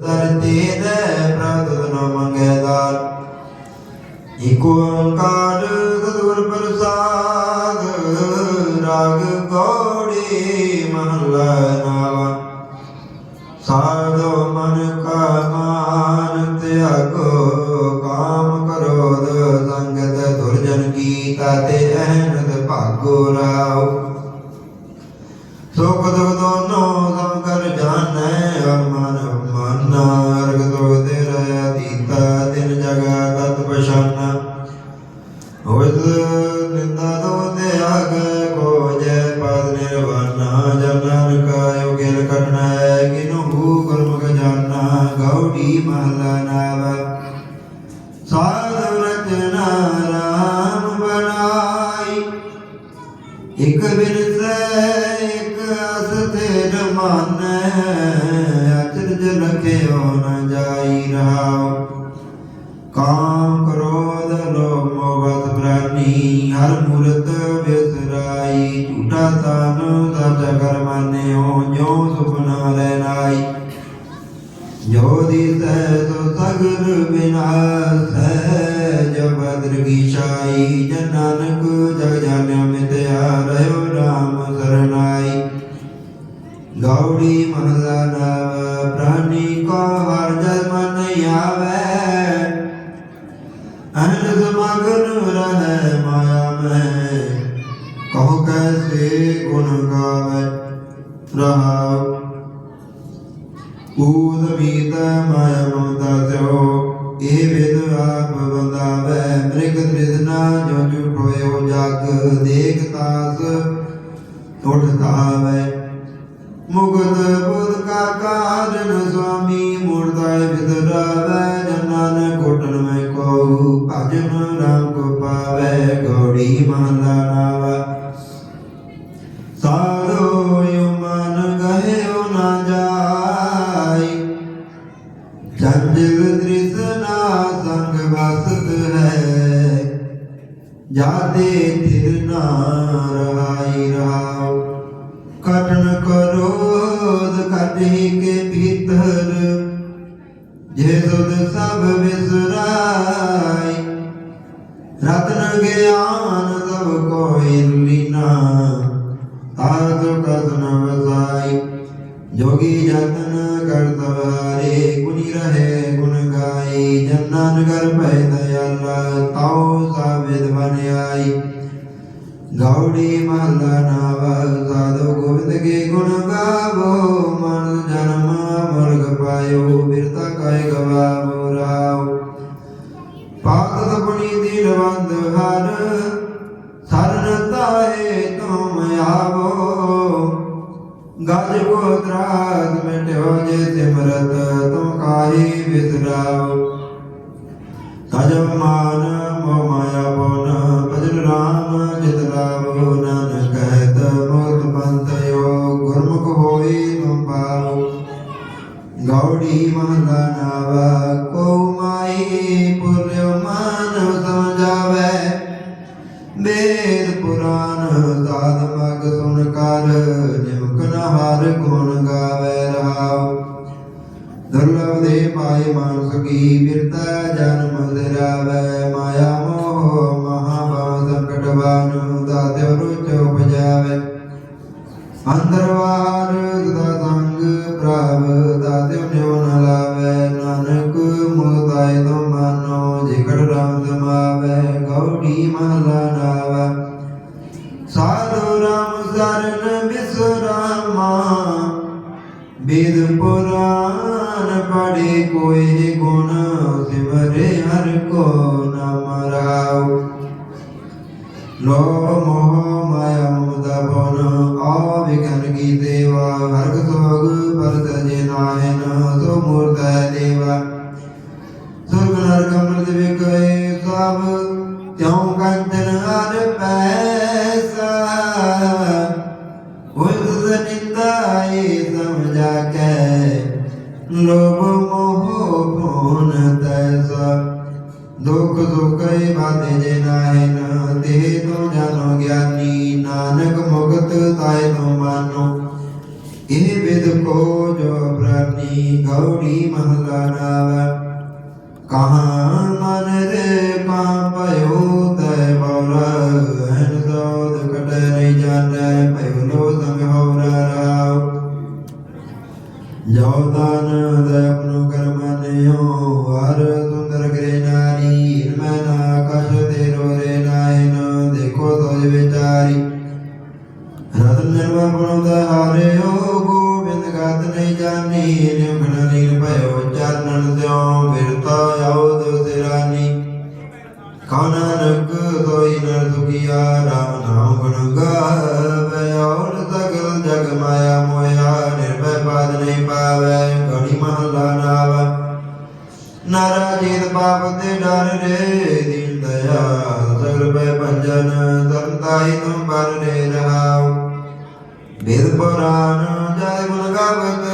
ਧਰਤੀ ਦੇ ਪ੍ਰਤੁਤ ਨ ਮੰਗੇ ਦਾਨ ਓੰਕਾਰ ਸਤਿਗੁਰ ਪ੍ਰਸਾਦ, ਰਾਗ ਗੌੜੀ ਮਹਲਾ ਨਾਵਾ ਸਾਧੋ ਮਨ ਕਾ ਮਾਨ, ਤਿਆਗੋ ਕਾਮ ਕਰੋਧ, ਸੰਗਤ ਦੁਰਜਨ ਕੀ ਤੇ ਅਹਨਤ ਭਾਗੋ ਰਾਉ ਸੁਖ ਦੁਖ ਦੋਨੋ ਹੋਇ ਨਿੰਦਾ ਦੋ ਤੇ ਆਗ ਕੋ ਜੈ ਪਦ ਨਿਰਵਾਨਾ ਜਨਨ ਕਾ ਯੋਗਿਲ ਕਟਣਾ ਕਿਨੂ ਹੂ ਗੁਰਮੁਖ ਜਾਨਾ ਗੌੜੀ ਮਹਲਾ ਨਾਵਾ। ਸਾਧ ਰਚਨਾ ਰਾਮ ਬਣਾਈ, ਇਕ ਬਿਰਸੈ, ਇਕ ਅਸਥਿਰ ਮਨ, ਅਚਰਜ ਲਖਿਓ ਨ ਜਾਈ ਰਹਾਉ। ਕਾਮ ਹਰ ਮੂਰਤ ਬਿਸਰਾਈ, ਝੂਠਾ ਤਨ ਸੱਚ ਕਰ ਮਾਨਿਓ ਜੋ ਸੁਪਨਾ ਲੈ ਨਾਈ। ਜੋ ਦਿਸੈ ਸੋ ਸਗਲ ਵਿਨਾਸੈ ਜੋ ਬਦਰ ਕੀ ਛਾਈ, ਜਨ ਨਾਨਕ ਜਗ ਜਾਣਿਆ ਮਿਤਿਆ ਰਹਿਓ ਰਾਮ ਸਰਨਾਈ। ਗੌੜੀ ਮਹਲਾ ਰਹਾਉ ਊਦ ਮੀਤ ਮਾਇਆ ਮਮਤਾ ਸਿਓ ਇਹ ਵਿਦ ਆਪ ਬੰਦਾਵੇ, ਮ੍ਰਿਗ ਤ੍ਰਿਦਨਾ ਜੋ ਜੁਟ ਹੋਇਓ ਜਗ, ਦੇਖ ਤਾਸ ਉਠ ਤਾਵੇ ਮੁਗਤ ਬੁਧ ਕਾ ਕਾਰਨ ਸੁਆਮੀ ਮੂਰਤਾਇ ਵਿਦਰਾਵੇ ਜਨਨ ਕੋਟਨ ਮੈਂ ਕੋ ਭਜਨ ਰਾਮ ਕੋ ਪਾਵੇ, ਗੌੜੀ ਮਹਲਾ ਜਾਦੇ ਥਿਰ ਨਾ ਰਹਾਈ ਰਹਾਉ ਕਟਨ ਕਰੋਧ ਕਟਹਿ ਕੇ ਭੀਤਰ ਜੇ ਸੁਧ ਸਭ ਵਿਸਰਾਈ ਰਤਨ ਗਿਆਨ ਸਭ ਕੋਈ ਲੀਨਾ ਤਾਰਤ ਕਸਨ ਵਸਾਈ ਜੋਗੀ ਜਤਨ ਕਰਤ ਹਾਰੇ ਗੁਣੀ ਰਹੇ ਗੁਣ ਗਾਈ ਜਨਨ ਕਰ ਭੈ ਦਇਆਲਾ, ਤਾਉ ਸਾਬਿਦ ਬਨ ਆਈ। ਗੌੜੀ ਮਹਲਾ ਨਾਵਾ, ਸਾਧੂ ਗੋਬਿੰਦ ਕੇ ਗੁਣ ਗਾਵੋ। ਮਨ ਜਨਮ ਮੁਰਗ ਪਾਇਓ, ਬਿਰਤਾ ਕਾਇ ਗਵਾਵੋ ਰਾਉ ਪਾਤ ਆਪਣੀ ਦਿਲ ਬੰਦ ਹਰ, ਸਰਨ ਤਾਏ ਤੁਮ ਆਵੋ। ਗਜ ਕੋ ਤਰਾਸ ਮਿਟਿਓ ਜੇ ਸਿਮਰਤ ਤੁਮ ਕਾਹੀ ਵਿਸਰਾਓ ਤਜਬ ਮਾਨ ਮੋ ਮਾਇਆ ਪੋਨ, ਭਜਨ ਰਾਮ ਜਿਤ ਲਾਵੋ ਨਾਨਕ ਕਹਿਤ ਮੁਕਤ ਪੰਤਯੋ ਗੁਰਮੁਖ ਹੋਈ ਤੁਮ ਪਾਵੋ ਗੌੜੀ ਜਨਮ ਦਿਰਾਵੇ ਮਾਇਆ ਮੋਹ ਮਹਾ ਭਵ ਸੰਕਟ ਬਾਨੁ ਦਾਤਿਉ ਰੁਚ ਉਪਜਾਵੇ। ਅੰਦਰ ਬਾਹਰ ਸਦਾ ਸੰਗ ਪ੍ਰਭ ਦਾਤਿਉ ਨਿਉ ਨ ਲਾਵੇ। ਨਾਨਕ ਮੁਤਾਇ ਤੋ ਮਾਨੋ ਜਿਕੜ ਰਾਮ ਸਮਾਵੇ। ਗੌੜੀ ਮਹਲਾ ਨਾਵਾ। ਸਾਧੂ ਰਾਮ ਸਰਨ ਬਿਸਰਾਮਾ ਬੇਦ ਪੁਰਾਨ ਪੜੇ, ਕੋਈ ਗੁਣ দিবরে আর কো নামরাও লো মোহ মায়ামুদাবন অবিকান কি দেবা হর্গ সোগ পরত যে নাহেন তো মূর্ত দেবা সুরগুণার কমল দেবে কয়ে সব তেও কান্তন ਦੁਖ ਸੁਖੈ ਬਾਧੇ ਜੇ ਨਾਹਿ ਤੇ ਤੋ ਜਾਨੋ ਗਿਆਨੀ, ਨਾਨਕ ਮੁਕਤ ਤਾਇ ਤੋ ਮਾਨੋ। ਇਹ ਵਿਦ ਕੋ ਜੋ ਪ੍ਰ ਗੌੜੀ ਮਹਲਾ ਨਾਵਾ। ਕਹਾਂ ਮਨ ਰੇ ਕਾ ਪਇਓ ਤੈ ਬੌਰਾ ਹਨ ਸੋਦ ਕਟ ਨਹੀਂ ਜਾਣੈ, ਭਇਓ ਲੋ ਸੰਗ ਹੋਰਾ ਰਾਵ ਜੋ ਦਾਨ ਦੇ ਆਪਣੋ ਕਰਮ ਨਿਓ ਰਤਨ ਨਿਰਮਲ ਗੁਣ ਦਾ ਹਾਰਿਓ ਗੋਬਿੰਦ ਗਤ ਨਹੀਂ ਜਾਣੀ। ਨਿਮਣ ਨੀਲ ਭਇਓ ਚਰਨਨ ਸਿਓ ਬਿਰਤਾ ਆਉ ਦੋ ਸਿਰਾਨੀ ਕੌਣ ਨਕ ਤੋਈ ਨਰ ਦੁਖੀਆ, ਰਾਮ ਨਾਮ ਗੁਣ ਗਾਵੇ ਔਰ ਸਗਲ ਜਗ ਮਾਇਆ ਮੋਇਆ, ਨਿਰਭੈ ਪਾਦ ਨਹੀਂ ਪਾਵੇ ਘੜੀ ਮਹਲਾ ਨਾਵਾ। ਨਾਰਾ ਜੀਤ ਪਾਪ ਤੇ ਡਰ ਰੇ, ਦੀਨ ਦਇਆ ਸਗਲ ਪੈ ਭੰਜਨ ਧਰਮਤਾਈ ਤੁਮ ਪਰ ਰੇ ਰਹਾਉ ਵੇਦ ਪੁਰਾਣ ਜੈ ਗੁਣ ਗਾਵਤ